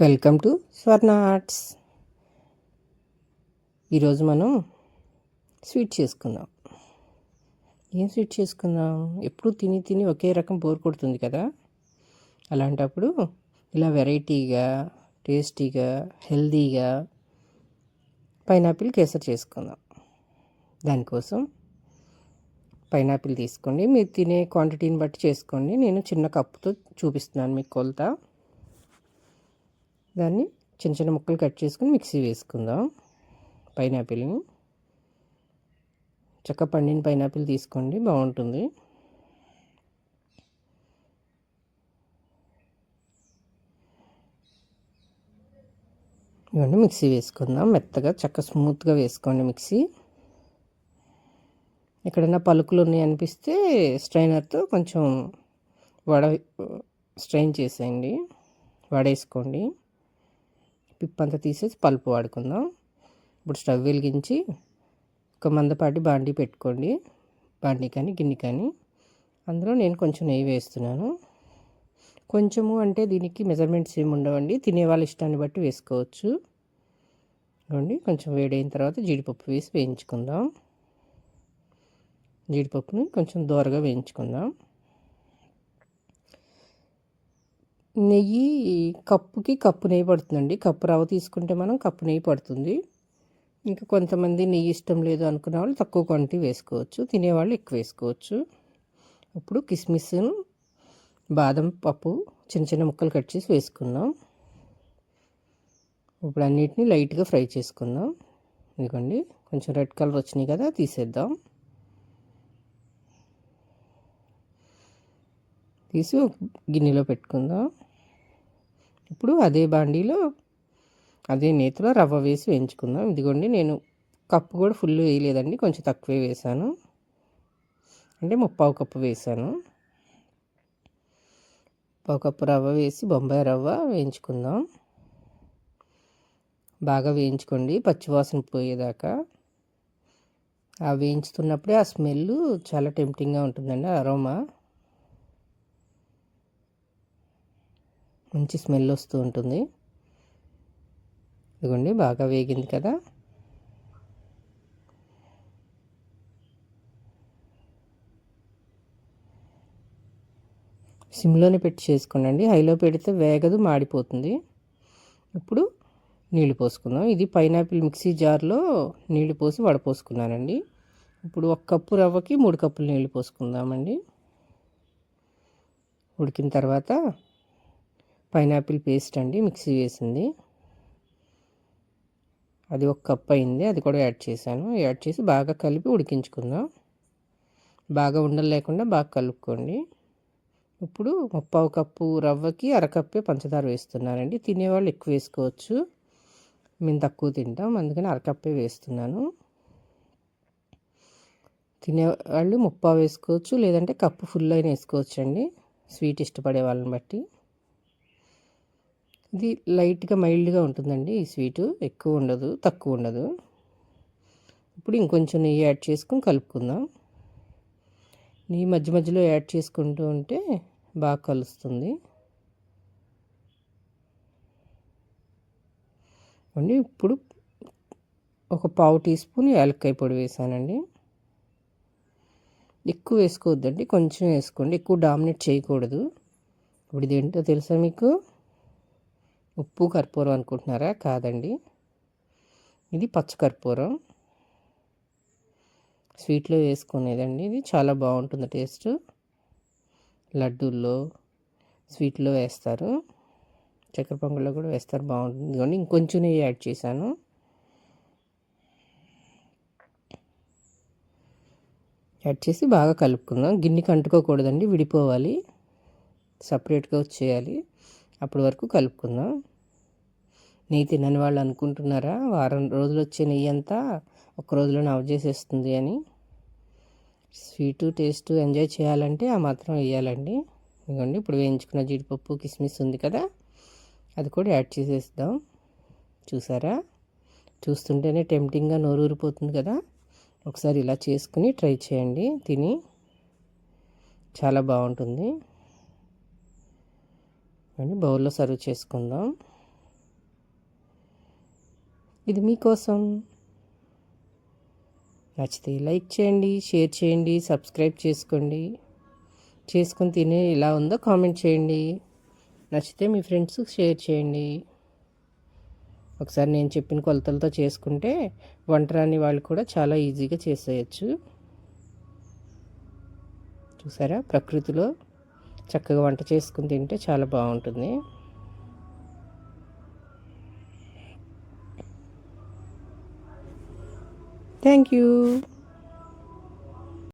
Welcome to Swarna arts. ఈరోజు మనం sweet చేసుకుందాం. ఏం స్వీట్ చేసుకుందాం? ఎప్పుడు తిని తిని ఒకే రకం బోర్ కొడుతుంది కదా. అలాంటప్పుడు ఇలా వెరైటీగా టేస్టీగా హెల్దీగా పైనాపిల్ కేసర్ చేసుకుందాం. దానికోసం పైనాపిల్ తీసుకోండి. మీరు తినే క్వాంటిటీని బట్టి చేసుకోండి. నేను చిన్న కప్పుతో చూపిస్తున్నాను మీకు కొలత. దాన్ని చిన్న చిన్న ముక్కలు కట్ చేసుకుని మిక్సీ వేసుకుందాం. పైనాపిల్ని. చక్క పండిన పైనాపిల్ తీసుకోండి బాగుంటుంది. ఇవన్నీ మిక్సీ వేసుకుందాం. మెత్తగా చక్క స్మూత్గా వేసుకోండి మిక్సీ. ఎక్కడైనా పలుకులు ఉన్నాయి అనిపిస్తే స్ట్రైనర్తో కొంచెం వడ స్ట్రెయిన్ చేసేయండి. వడేసుకోండి. పిప్పంతా తీసేసి పలుపు వాడుకుందాం. ఇప్పుడు స్టవ్ వెలిగించి ఒక మందపాటి బాండీ పెట్టుకోండి. బాండీ కానీ గిన్నె కానీ. అందులో నేను కొంచెం నెయ్యి వేస్తున్నాను. కొంచెము అంటే దీనికి మెజర్మెంట్స్ ఏమి ఉండవండి. తినే వాళ్ళ ఇష్టాన్ని బట్టి వేసుకోవచ్చు. ఇవ్వండి కొంచెం వేడైన తర్వాత జీడిపప్పు వేసి వేయించుకుందాం. జీడిపప్పుని కొంచెం దోరగా వేయించుకుందాం. నెయ్యి కప్పుకి కప్పు నెయ్యి పడుతుందండి. కప్పు రవ్వ తీసుకుంటే మనం కప్పు నెయ్యి పడుతుంది. ఇంకా కొంతమంది నెయ్యి ఇష్టం లేదు అనుకునే వాళ్ళు తక్కువ క్వాంటిటీ వేసుకోవచ్చు. తినేవాళ్ళు ఎక్కువ వేసుకోవచ్చు. ఇప్పుడు కిస్మిస్ బాదం పప్పు చిన్న చిన్న ముక్కలు కట్ చేసి వేసుకుందాం ఇప్పుడు అన్నిటిని లైట్గా ఫ్రై చేసుకుందాం. ఇదిగోండి కొంచెం రెడ్ కలర్ వచ్చినాయి కదా తీసేద్దాం. తీసి గిన్నెలో పెట్టుకుందాం. ఇప్పుడు అదే బాండీలో అదే నేతిలో రవ్వ వేసి వేయించుకుందాం. ఇదిగోండి నేను కప్పు కూడా ఫుల్ వేయలేదండి కొంచెం తక్కువే వేసాను. అంటే ముప్పావు కప్పు వేసాను. పావు కప్పు రవ్వ వేసి బొంబాయి రవ్వ వేయించుకుందాం. బాగా వేయించుకోండి పచ్చివాసన పోయేదాకా. ఆ వేయించుతున్నప్పుడే ఆ స్మెల్ చాలా టెంప్టింగ్గా ఉంటుందండి అరోమా. మంచి స్మెల్ వస్తూ ఉంటుంది. ఇదిగోండి బాగా వేగింది కదా. సిమ్లోనే పెట్టి చేసుకోండి హైలో పెడితే వేగదు మాడిపోతుంది. ఇప్పుడు నీళ్ళు పోసుకుందాం. ఇది పైనాపిల్ మిక్సీ జార్లో నీళ్ళు పోసి వడపోసుకున్నానండి. ఇప్పుడు ఒక కప్పు రవ్వకి మూడు కప్పులు నీళ్ళు పోసుకుందామండి. ఉడికిన తర్వాత పైనాపిల్ పేస్ట్ అండి మిక్సీ వేసింది అది ఒక కప్ అయింది. అది కూడా యాడ్ చేశాను. యాడ్ చేసి బాగా కలిపి ఉడికించుకుందాం. బాగా ఉండలు లేకుండా బాగా కలుపుకోండి. ఇప్పుడు ముప్పావు కప్పు రవ్వకి అరకప్పే పంచదార వేస్తున్నానండి. తినేవాళ్ళు ఎక్కువ వేసుకోవచ్చు. మేము తక్కువ తింటాం. అందుకని అరకప్పే వేస్తున్నాను. తినేవాళ్ళు ముప్పావు వేసుకోవచ్చు. లేదంటే కప్పు ఫుల్ అయినా వేసుకోవచ్చు అండి స్వీట్ ఇష్టపడే వాళ్ళని బట్టి. ఇది లైట్గా మైల్డ్గా ఉంటుందండి. ఈ స్వీటు ఎక్కువ ఉండదు తక్కువ ఉండదు. ఇప్పుడు ఇంకొంచెం నెయ్యి యాడ్ చేసుకుని కలుపుకుందాం. నెయ్యి మధ్య మధ్యలో యాడ్ చేసుకుంటూ ఉంటే బాగా కలుస్తుంది. అండి ఇప్పుడు ఒక పావు టీ స్పూన్ యాలక్కాయ పొడి వేసానండి. ఎక్కువ వేసుకోవద్దండి కొంచెం వేసుకోండి. ఎక్కువ డామినేట్ చేయకూడదు. ఇప్పుడు ఇదేంటో తెలుసా మీకు? ఉప్పు కర్పూరం అనుకుంటున్నారా? కాదండి. ఇది పచ్చకర్పూరం స్వీట్లో వేసుకునేదండి. ఇది చాలా బాగుంటుంది టేస్ట్. లడ్డూల్లో స్వీట్లో వేస్తారు. చక్కెర పొంగల్లో కూడా వేస్తారు. బాగుంటుంది. కానీ ఇంకొంచెం నెయ్యి యాడ్ చేశాను. యాడ్ చేసి బాగా కలుపుకుందాం. గిన్నెకి అంటుకోకూడదండి విడిపోవాలి. సపరేట్గా వచ్చేయాలి. అప్పటి వరకు కలుపుకుందాం. నెయ్యి తినని వాళ్ళు అనుకుంటున్నారా? వారం రోజులు వచ్చే నెయ్యి అంతా ఒక రోజులో నవ్వు చేసేస్తుంది అని. స్వీటు టేస్ట్ ఎంజాయ్ చేయాలంటే ఆ మాత్రం వేయాలండి. ఇదిగోండి ఇప్పుడు వేయించుకున్న జీడిపప్పు కిస్మిస్ ఉంది కదా అది కూడా యాడ్ చేసేద్దాం. చూసారా? చూస్తుంటేనే టెంప్టింగ్గా నోరు ఊరిపోతుంది కదా. ఒకసారి ఇలా చేసుకుని ట్రై చేయండి తిని. చాలా బాగుంటుంది. అండి బౌల్లో సర్వ్ చేసుకుందాం. ఇది మీకోసం. నచ్చితే లైక్ చేయండి షేర్ చేయండి సబ్స్క్రైబ్ చేసుకోండి. చేసుకుని తినే ఎలా ఉందో కామెంట్ చేయండి. నచ్చితే మీ ఫ్రెండ్స్ షేర్ చేయండి. ఒకసారి నేను చెప్పిన కొలతలతో చేసుకుంటే వంట రాని వాళ్ళు కూడా చాలా ఈజీగా చేసేయచ్చు. చూసారా? ప్రకృతిలో చక్కగా వంట చేసుకుని తింటే చాలా బాగుంటుంది. Thank you.